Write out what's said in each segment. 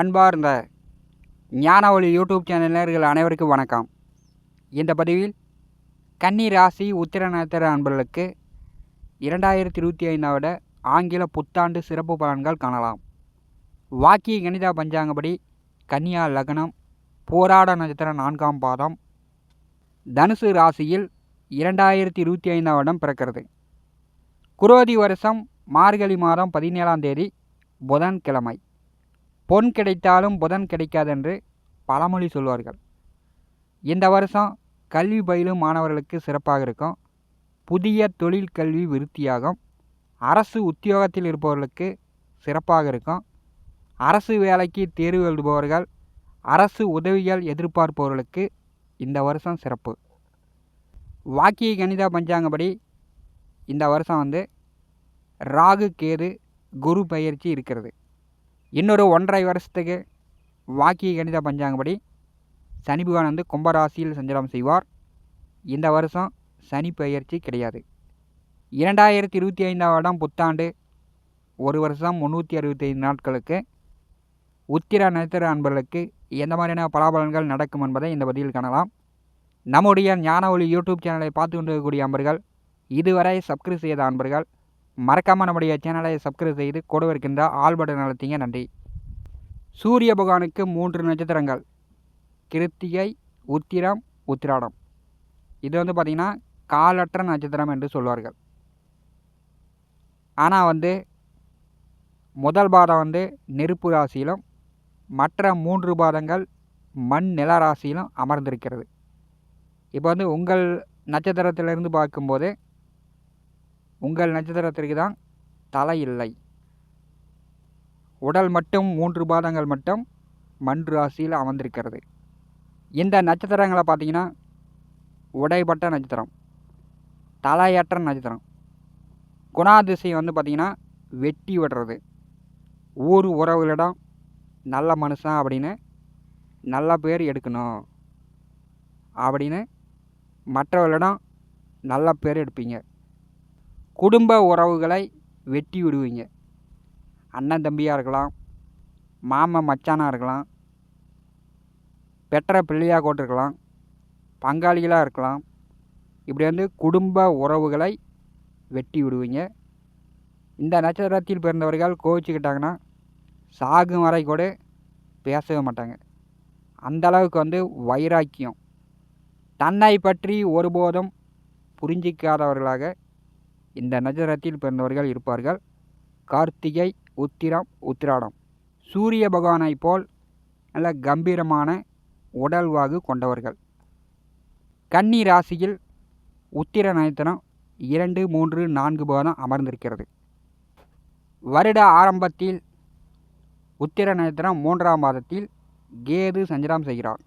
அன்பார்ந்த ஞானவழி YouTube channel அனைவருக்கும் வணக்கம். இந்த பதிவில் கன்னி ராசி உத்திர நட்சத்திர அன்பர்களுக்கு இரண்டாயிரத்தி இருபத்தி ஐந்தாவோட ஆங்கில புத்தாண்டு சிறப்பு பலன்கள் காணலாம். வாக்கிய கணிதா பஞ்சாங்கப்படி கன்னியா லக்னம் போராட நட்சத்திர நான்காம் பாதம் தனுசு ராசியில் இரண்டாயிரத்தி இருபத்தி ஐந்தாம் வருடம் பிறக்கிறது. குரோதி வருஷம் மார்கழி மாதம் பதினேழாம் தேதி புதன்கிழமை. பொன் கிடைத்தாலும் புதன் கிடைக்காதென்று பழமொழி சொல்வார்கள். இந்த வருஷம் கல்வி பயிலும் மாணவர்களுக்கு சிறப்பாக இருக்கும். புதிய தொழில் கல்வி விருத்தியாகும். அரசு உத்தியோகத்தில் இருப்பவர்களுக்கு சிறப்பாக இருக்கும். அரசு வேலைக்கு தேர்வு எழுதுபவர்கள் அரசு உதவிகள் எதிர்பார்ப்பவர்களுக்கு இந்த வருஷம் சிறப்பு. வாக்கிய கணித பஞ்சாங்கப்படி இந்த வருஷம் வந்து ராகு கேது குரு பயிற்சி இருக்கிறது. இன்னொரு ஒன்றரை வருஷத்துக்கு வாக்கிய கணித பஞ்சாங்கப்படி சனி பகவான் வந்து கும்பராசியில் சஞ்சலம் செய்வார். இந்த வருஷம் சனி பெயர்ச்சி கிடையாது. இரண்டாயிரத்தி இருபத்தி ஐந்தாம் வருடம் புத்தாண்டு. ஒரு வருஷம் முந்நூற்றி அறுபத்தைந்து நாட்களுக்கு. உத்திர நட்சத்திர அன்பர்களுக்கு எந்த மாதிரியான பலாபலன்கள் நடக்கும் என்பதை இந்த பதிவில் காணலாம். நம்முடைய ஞான ஒளி யூடியூப் சேனலை பார்த்து கொண்டிருக்கக்கூடிய அன்பர்கள் இதுவரை சப்ஸ்கிரைப் செய்த அன்பர்கள் மறக்காமல் நம்முடைய சேனலை சப்ஸ்கிரைப் செய்து கூட இருக்கின்ற ஆல் பட்டன் அழுத்திங்க நன்றி. சூரிய பகவானுக்கு மூன்று நட்சத்திரங்கள். கிருத்திகை உத்திரம் உத்திராடம். இது வந்து பார்த்திங்கன்னா காலற்ற நட்சத்திரம் என்று சொல்வார்கள். ஆனால் வந்து முதல் பாதம் வந்து நெருப்பு ராசியிலும் மற்ற மூன்று பாதங்கள் மண் நில ராசியிலும் அமர்ந்திருக்கிறது. இப்போ வந்து உங்கள் நட்சத்திரத்திலிருந்து பார்க்கும்போது உங்கள் நட்சத்திரத்திற்கு தான் தலை இல்லை. உடல் மட்டும் மூன்று பாதங்கள் மட்டும் மண் ராசியில் அமர்ந்திருக்கிறது. இந்த நட்சத்திரங்களை பார்த்தீங்கன்னா உடைப்பட்ட நட்சத்திரம் தலையற்ற நட்சத்திரம். குணாதிசை வந்து பார்த்திங்கன்னா வெட்டி விடுறது. ஊர் உறவுகளிடம் நல்ல மனுஷன் அப்படின்னு நல்ல பேர் எடுக்கணும். அப்படின்னு மற்றவர்களிடம் நல்ல பேர் எடுப்பீங்க. குடும்ப உறவுகளை வெட்டி விடுவீங்க. அண்ணன் தம்பியாக இருக்கலாம் மாமன் மச்சானாக இருக்கலாம் பெற்ற பிள்ளையாக கூட்டிருக்கலாம் பங்காளிகளாக இருக்கலாம். இப்படி வந்து குடும்ப உறவுகளை வெட்டி விடுவீங்க. இந்த நட்சத்திரத்தில் பிறந்தவர்கள் கோவிச்சுக்கிட்டாங்கன்னா சாகும் வரை கூட பேசவே மாட்டாங்க. அந்த அளவுக்கு வந்து வைராக்கியம். தன்னை பற்றி ஒருபோதும் புரிஞ்சிக்காதவர்களாக இந்த நட்சத்திரத்தில் பிறந்தவர்கள் இருப்பார்கள். கார்த்திகை உத்திரம் உத்திராடம். சூரிய பகவானை போல் நல்ல கம்பீரமான உடல்வாகு கொண்டவர்கள். கன்னி ராசியில் உத்திர நட்சத்திரம் இரண்டு மூன்று நான்கு பாதம் அமர்ந்திருக்கிறது. வருட ஆரம்பத்தில் உத்திர நட்சத்திரம் மூன்றாம் மாதத்தில் கேது சஞ்சலம் செய்கிறார்.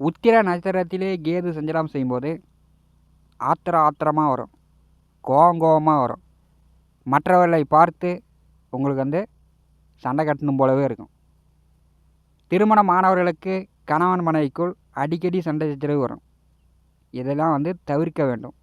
உத்திர நட்சத்திரத்திலே கேது சஞ்சலம் செய்யும்போது ஆத்திர ஆத்திரமாக வரும். கோவங்கோவமாக வரும். மற்றவர்களை பார்த்து உங்களுக்கு வந்து சண்டை கட்டணும் போலவே இருக்கும். திருமணம் ஆனவர்களுக்கு கணவன் மனைவிக்குள் அடிக்கடி சண்டை சச்சரவு வரும். இதெல்லாம் வந்து தவிர்க்க வேண்டும்.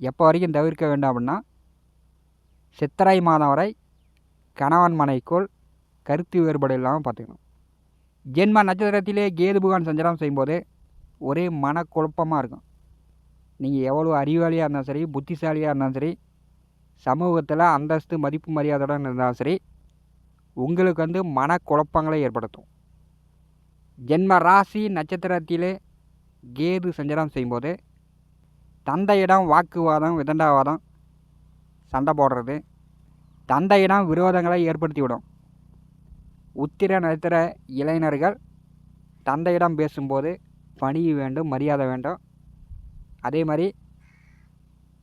எப்போ வரைக்கும் தவிர்க்க வேண்டும் அப்படின்னா சித்திரை மாதம் வரை கணவன் மனைவிக்குள் கருத்து வேறுபாடு இல்லாமல் பார்த்துக்கணும். ஜென்ம நட்சத்திரத்திலே கேது புகான் சஞ்சாரம் செய்யும்போது ஒரே மனக்குழப்பமாக இருக்கும். நீங்கள் எவ்வளோ அறிவாளியாக இருந்தாலும் சரி புத்திசாலியாக இருந்தாலும் சரி சமூகத்தில் அந்தஸ்து மதிப்பு மரியாதையுடன் இருந்தாலும் சரி உங்களுக்கு வந்து மனக்குழப்பங்களை ஏற்படுத்தும். ஜென்ம ராசி நட்சத்திரத்திலே கேது சஞ்சாரம் செய்யும்போது தந்தையிடம் வாக்குவாதம் விதண்டாவாதம் சண்டை போடுறது தந்தையிடம் விரோதங்களை ஏற்படுத்திவிடும். உத்திர நட்சத்திர இளைஞர்கள் தந்தையிடம் பேசும்போது பணி வேண்டும் மரியாதை வேண்டும் அதே மாதிரி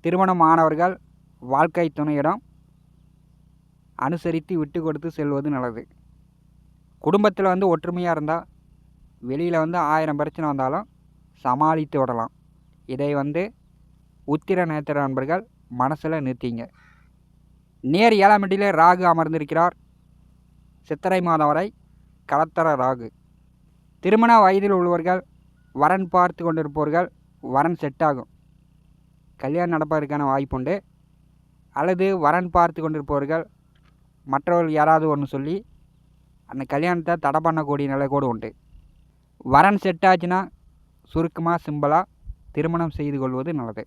திருமணம் ஆனவர்கள் வாழ்க்கை துணையிடம் அனுசரித்து விட்டு கொடுத்து செல்வது நல்லது. குடும்பத்தில் வந்து ஒற்றுமையாக இருந்தால் வெளியில் வந்து ஆயிரம் பிரச்சனை வந்தாலும் சமாளித்து விடலாம். இதை வந்து உத்திர நேத்திர நண்பர்கள் மனசில் நிறுத்திங்க. நேர் ஏழாம் எட்டிலே ராகு அமர்ந்திருக்கிறார். சித்திரை மாதம் வரை கலத்தர ராகு. திருமண வயதில் உள்ளவர்கள் வரன் பார்த்து கொண்டிருப்பவர்கள் வரன் செட் ஆகும். கல்யாணம் நடப்பதற்கான வாய்ப்புண்டு அல்லது வரன் பார்த்து கொண்டிருப்பவர்கள் மற்றவர்கள் யாராவது ஒன்று சொல்லி அந்த கல்யாணத்தை தடை பண்ணக்கூடிய நிலை கூட உண்டு. வரன் செட் ஆச்சுன்னா சுருக்கமாக சிம்பிளாக திருமணம் செய்து கொள்வது நல்லது.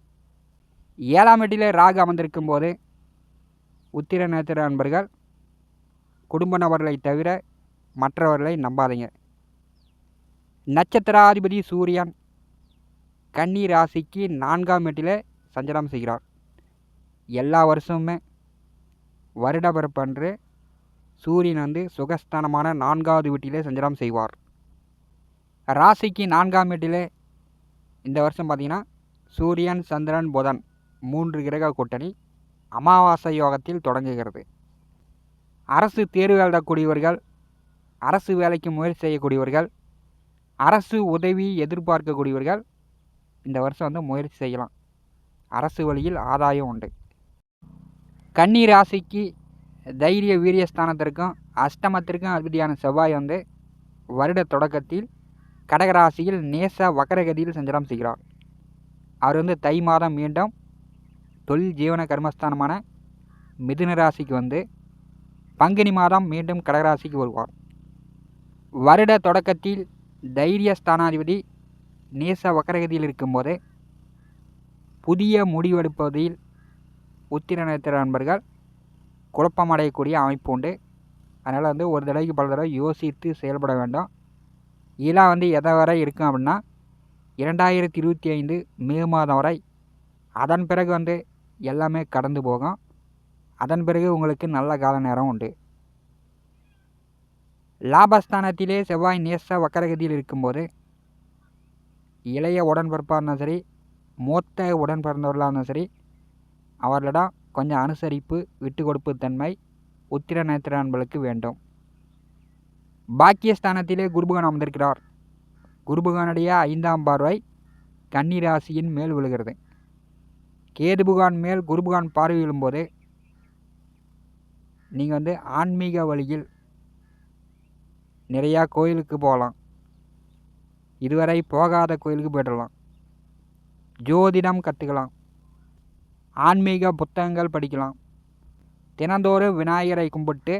ஏழாம் வீட்டிலே ராகு அமர்ந்திருக்கும் போது உத்திர நேத்திர நண்பர்கள் குடும்ப நபர்களை தவிர மற்றவர்களை நம்பாதீங்க. நட்சத்திராதிபதி சூரியன் கன்னி ராசிக்கு நான்காம் வீட்டிலே சஞ்சலம் செய்கிறார். எல்லா வருஷமுமே வருட பிறப்பன்று சூரியன் வந்து சுகஸ்தானமான நான்காவது வீட்டிலே சஞ்சலம் செய்வார். ராசிக்கு நான்காம் வீட்டிலே இந்த வருஷம் பார்த்திங்கன்னா சூரியன் சந்திரன் புதன் மூன்று கிரக கூட்டணி அமாவாசை யோகத்தில் தொடங்குகிறது. அரசு தேர்வு எழுதக்கூடியவர்கள் அரசு வேலைக்கு முயற்சி செய்யக்கூடியவர்கள் அரசு உதவி எதிர்பார்க்கக்கூடியவர்கள் இந்த வருஷம் வந்து முயற்சி செய்யலாம். அரசு வழியில் ஆதாயம் உண்டு. கன்னி ராசிக்கு தைரிய வீரியஸ்தானத்திற்கும் அஷ்டமத்திற்கும் அதிபதியான செவ்வாய் வந்து வருட தொடக்கத்தில் கடகராசியில் நேச வக்கரகதியில் சஞ்சலம் செய்கிறார். அவர் வந்து தை மாதம் மீண்டும் தொழில் ஜீவன கர்மஸ்தானமான மிதுன ராசிக்கு வந்து பங்குனி மாதம் மீண்டும் கடகராசிக்கு வருவார். வருட தொடக்கத்தில் தைரிய ஸ்தானாதிபதி நேச வக்கரகதியில் இருக்கும்போது புதிய முடிவெடுப்பதில் உத்திர நட்சத்திர நண்பர்கள் குழப்பமடையக்கூடிய அமைப்பு உண்டு. அதனால் வந்து ஒரு தடவைக்கு பல தடவை யோசித்து செயல்பட வேண்டும். இதெல்லாம் வந்து எதை வரை இருக்கும் அப்படின்னா இரண்டாயிரத்தி இருபத்தி ஐந்து மே மாதம் வரை அதன் பிறகு வந்து எல்லாமே கடந்து போகும். அதன் பிறகு உங்களுக்கு நல்ல கால நேரம் உண்டு. லாபஸ்தானத்திலே செவ்வாய் நேச வக்கரகதியில் இருக்கும்போது இளைய உடன்பிறப்பாக இருந்தாலும் சரி மூத்த உடன் பிறந்தவர்களாக இருந்தாலும் சரி அவர்களிடம் கொஞ்சம் அனுசரிப்பு விட்டு கொடுப்பு தன்மை உத்திர நேத்திர நண்பர்களுக்கு வேண்டும். பாக்கியஸ்தானத்திலே குருபகன் அமர்ந்திருக்கிறார். குருபகனுடைய ஐந்தாம் பார்வை கன்னிராசியின் மேல் விழுகிறது. கேதுபுகான் மேல் குருபகான் பார்வை விழும்போது நீங்கள் வந்து ஆன்மீக வழியில் நிறையா கோயிலுக்கு போகலாம். இதுவரை போகாத கோயிலுக்கு போய்டலாம். ஜோதிடம் கற்றுக்கலாம் ஆன்மீக புத்தகங்கள் படிக்கலாம். தினந்தோறும் விநாயகரை கும்பிட்டு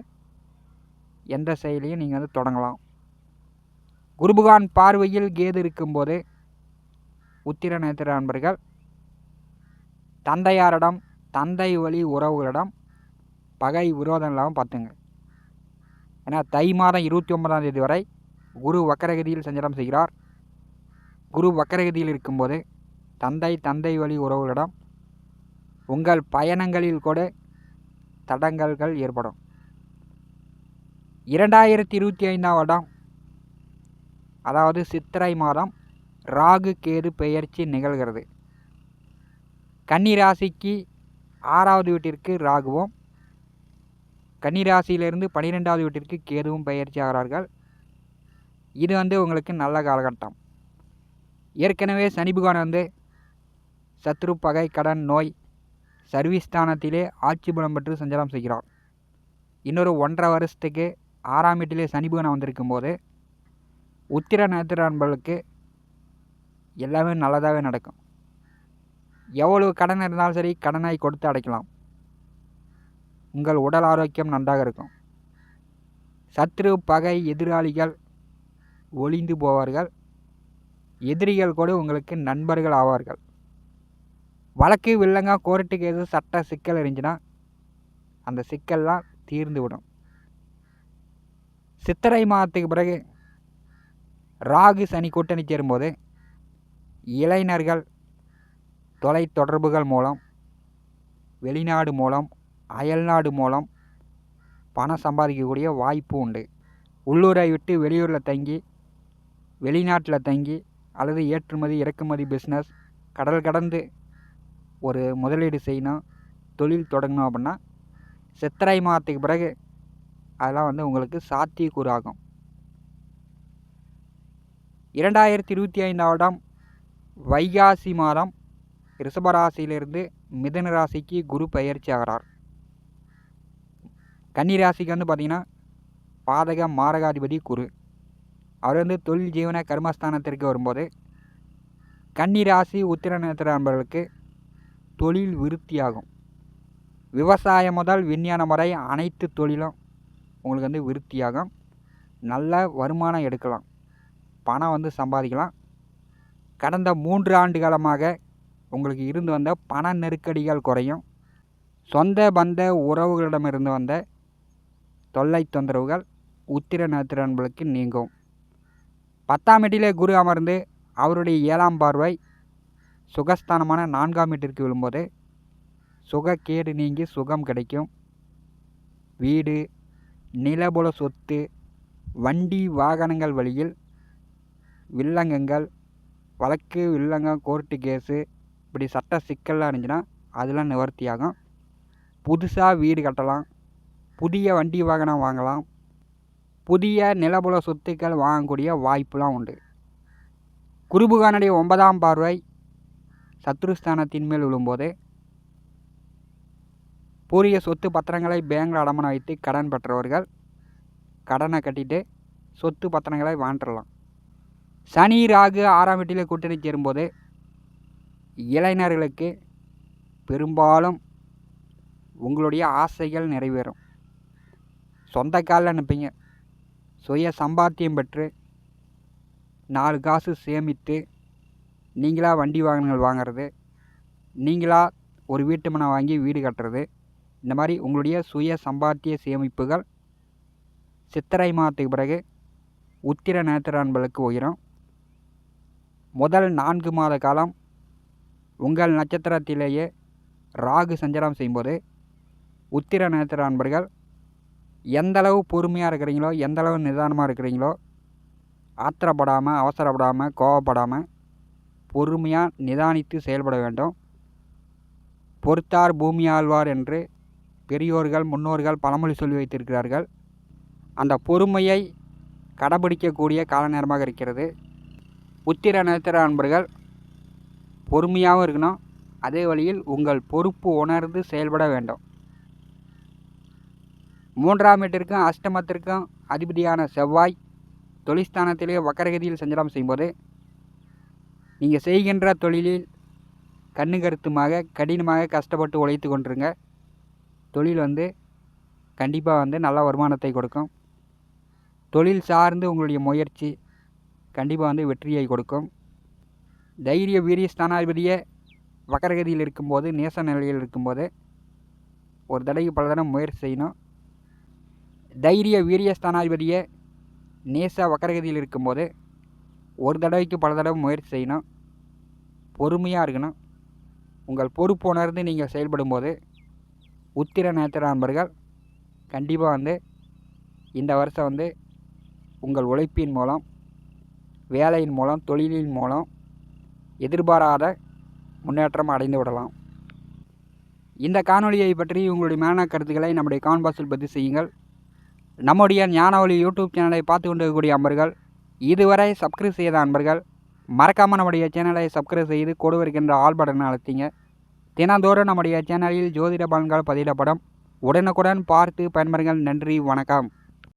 எந்த செயலையும் நீங்கள் வந்து தொடங்கலாம். குருபகான் பார்வையில் கேது இருக்கும்போது உத்திர நேத்திர நண்பர்கள் தந்தையாரிடம் தந்தை வழி உறவுகளிடம் பகை விரோதம் இல்லாமல் பார்த்துங்க. ஏன்னா தை மாதம் இருபத்தி ஒன்பதாம் தேதி வரை குரு வக்கரகதியில் சஞ்சலம் செய்கிறார். குரு வக்கரகதியில் இருக்கும்போது தந்தை தந்தை வழி உறவுகளிடம் உங்கள் பயணங்களில் கூட தடங்கல்கள் ஏற்படும். இரண்டாயிரத்தி இருபத்தி ஐந்தாம் வருடம் அதாவது சித்திரை மாதம் ராகு கேது பெயர்ச்சி நிகழ்கிறது. கன்னிராசிக்கு ஆறாவது வீட்டிற்கு ராகுவும் கன்னிராசியிலிருந்து பன்னிரெண்டாவது வீட்டிற்கு கேதுவும் பயிற்சி ஆகிறார்கள். இது வந்து உங்களுக்கு நல்ல காலகட்டம். ஏற்கனவே சனி பகவான் வந்து சத்ரு பகை கடன் நோய் சர்வீஸ்தானத்திலே ஆட்சி பலம் பெற்று சஞ்சலம் செய்கிறார். இன்னொரு ஒன்றரை வருஷத்துக்கு ஆறாம் வீட்டிலே சனி பகவான் வந்திருக்கும் போது உத்திர நட்சத்திர நண்பர்களுக்கு எல்லாமே நல்லதாகவே நடக்கும். எவ்வளவு கடன் இருந்தாலும் சரி கடனாய் கொடுத்து அடைக்கலாம். உங்கள் உடல் ஆரோக்கியம் நன்றாக இருக்கும். சத்ரு பகை எதிராளிகள் ஒளிந்து போவார்கள். எதிரிகள் கூட உங்களுக்கு நண்பர்கள் ஆவார்கள். வழக்கு வில்லங்க கோர்ட்டுக்கு எதுவும் சட்ட சிக்கல் இருந்துச்சுன்னா அந்த சிக்கல்லாம் தீர்ந்து விடும். சித்திரை மாதத்துக்கு பிறகு ராகு சனி கூட்டணி சேரும்போது இளைஞர்கள் தொலை தொடர்புகள் மூலம் வெளிநாடு மூலம் அயல்நாடு மூலம் பணம் சம்பாதிக்கக்கூடிய வாய்ப்பு உண்டு. உள்ளூரை விட்டு வெளியூரில் தங்கி வெளிநாட்டில் தங்கி அல்லது ஏற்றுமதி இறக்குமதி பிஸ்னஸ் கடல் கடந்து ஒரு முதலீடு செய்யணும் தொழில் தொடங்கணும் அப்படின்னா சித்திரை மாதத்துக்கு பிறகு அதெல்லாம் வந்து உங்களுக்கு சாத்தியக்கூறாகும் இரண்டாயிரத்தி இருபத்தி ஐந்தாம் வைகாசி மாதம் ரிஷபராசியிலிருந்து மிதன ராசிக்கு குரு பயிற்சி ஆகிறார். கன்னி ராசிக்கு வந்து பார்த்திங்கன்னா பாதக மாரகாதிபதி குரு. அவர் வந்து தொழில் ஜீவன கர்மஸ்தானத்திற்கு வரும்போது கன்னி ராசி உத்திர நட்சத்திர நண்பர்களுக்கு தொழில் விருத்தியாகும். விவசாயம் முதல் விஞ்ஞானம் வரை அனைத்து தொழிலும் உங்களுக்கு வந்து விருத்தியாகும். நல்ல வருமானம் எடுக்கலாம். பணம் வந்து சம்பாதிக்கலாம். கடந்த மூன்று ஆண்டு காலமாக உங்களுக்கு இருந்து வந்த பண நெருக்கடிகள் குறையும். சொந்த பந்த உறவுகளிடமிருந்து வந்த தொல்லை தொந்தரவுகள் உத்திர நட்சத்திர நீங்கும். பத்தாம் வீட்டிலே குரு அமர்ந்து அவருடைய ஏழாம் பார்வை சுகஸ்தானமான நான்காம் வீட்டிற்கு விழும்போது சுகக்கேடு நீங்கி சுகம் கிடைக்கும். வீடு நிலபுல சொத்து வண்டி வாகனங்கள் வழியில் வில்லங்கங்கள் வழக்கு வில்லங்கம் கோர்ட்டு கேஸு இப்படி சட்ட சிக்கல்லாம் இருந்துச்சுன்னா அதெல்லாம் நிவர்த்தியாகும். புதுசாக வீடு கட்டலாம் புதிய வண்டி வாகனம் வாங்கலாம் புதிய நிலபுல சொத்துக்கள் வாங்கக்கூடிய வாய்ப்புலாம் உண்டு. குருபுகானுடைய ஒன்பதாம் பார்வை சத்ருஸ்தானத்தின் மேல் விழும்போது பூரிய சொத்து பத்திரங்களை பேங்கில் அடமானம் வைத்து கடன் பெற்றவர்கள் கடனை கட்டிட்டு சொத்து பத்திரங்களை வாங்கிடலாம் சனி ராகு ஆறாம் வீட்டில் கூட்டணி சேரும்போது இளைஞர்களுக்கு பெரும்பாலும் உங்களுடைய ஆசைகள் நிறைவேறும். சொந்த காலில் நிற்பீங்க சுய சம்பாத்தியம் பெற்று நாலு காசு சேமித்து நீங்களாக வண்டி வாகனங்கள் வாங்கிறது நீங்களாக ஒரு வீட்டு மனை வாங்கி வீடு கட்டுறது இந்த மாதிரி உங்களுடைய சுய சம்பாத்திய சேமிப்புகள் சித்திரை மாதத்துக்கு பிறகு உத்திர நேத்திர அன்பளுக்கு உயரும். முதல் நான்கு மாத காலம் உங்கள் நட்சத்திரத்திலேயே ராகு சஞ்சாரம் செய்யும்போது உத்திர நேத்திர அன்பர்கள் எந்தளவு பொறுமையாக இருக்கிறீங்களோ எந்தளவு நிதானமாக இருக்கிறீங்களோ ஆத்திரப்படாமல் அவசரப்படாமல் கோவப்படாமல் பொறுமையாக நிதானித்து செயல்பட வேண்டும். பொறுத்தார் பூமி ஆழ்வார் என்று பெரியோர்கள் முன்னோர்கள் பழமொழி சொல்லி வைத்திருக்கிறார்கள். அந்த பொறுமையை கடைபிடிக்கக்கூடிய கால நேரமாக இருக்கிறது. உத்திர நேத்திர அன்பர்கள் பொறுமையாகவும் இருக்கணும். அதே வழியில் உங்கள் பொறுப்பு உணர்ந்து செயல்பட வேண்டும். மூன்றாம் வீட்டிற்கும் அஷ்டமத்திற்கும் அதிபதியான செவ்வாய் தொழிற்ஸ்தானத்திலே வக்கரகதியில் சஞ்சலம் செய்யும்போது நீங்கள் செய்கின்ற தொழிலில் கண்ணு கருத்துமாக கடினமாக கஷ்டப்பட்டு உழைத்து கொண்டிருங்க. தொழில் வந்து கண்டிப்பாக வந்து நல்ல வருமானத்தை கொடுக்கும். தொழில் சார்ந்து உங்களுடைய முயற்சி கண்டிப்பாக வந்து வெற்றியை கொடுக்கும். தைரிய வீரிய ஸ்தானாதிபதியே வக்கரகதியில் இருக்கும்போது நேச நிலையில் இருக்கும்போது ஒரு தடவைக்கு பல தடவை முயற்சி செய்யணும். தைரிய வீரிய நேசா நேச வக்கரகதியில் இருக்கும்போது ஒரு தடவைக்கு பல தடவை முயற்சி செய்யணும். பொறுமையாக இருக்கணும். உங்கள் பொறுப்பு உணர்ந்து நீங்கள் செயல்படும்போது உத்திர நேத்திர நண்பர்கள் கண்டிப்பாக வந்து இந்த வருஷம் வந்து உங்கள் உழைப்பின் மூலம் வேலையின் மூலம் தொழிலின் மூலம் எதிர்பாராத முன்னேற்றம் அடைந்து விடலாம். இந்த காணொலியை பற்றி உங்களுடைய மேன கருத்துக்களை நம்முடைய கான்பாஸில் பதிவு செய்யுங்கள். நம்முடைய ஞானவழி யூடியூப் சேனலை பார்த்து கொண்டிருக்கக்கூடிய அன்பர்கள் இதுவரை சப்ஸ்கிரைப் செய்த அன்பர்கள் மறக்காமல் நம்முடைய சேனலை சப்ஸ்கிரைப் செய்து கொடு இருக்கின்ற ஆல் பட்டனை அழுத்திங்க. தினந்தோறும் நம்முடைய சேனலில் ஜோதிட பலன்கள் பதிவிடப்படும். உடனுக்குடன் பார்த்து பயன்பெறுங்கள். நன்றி வணக்கம்.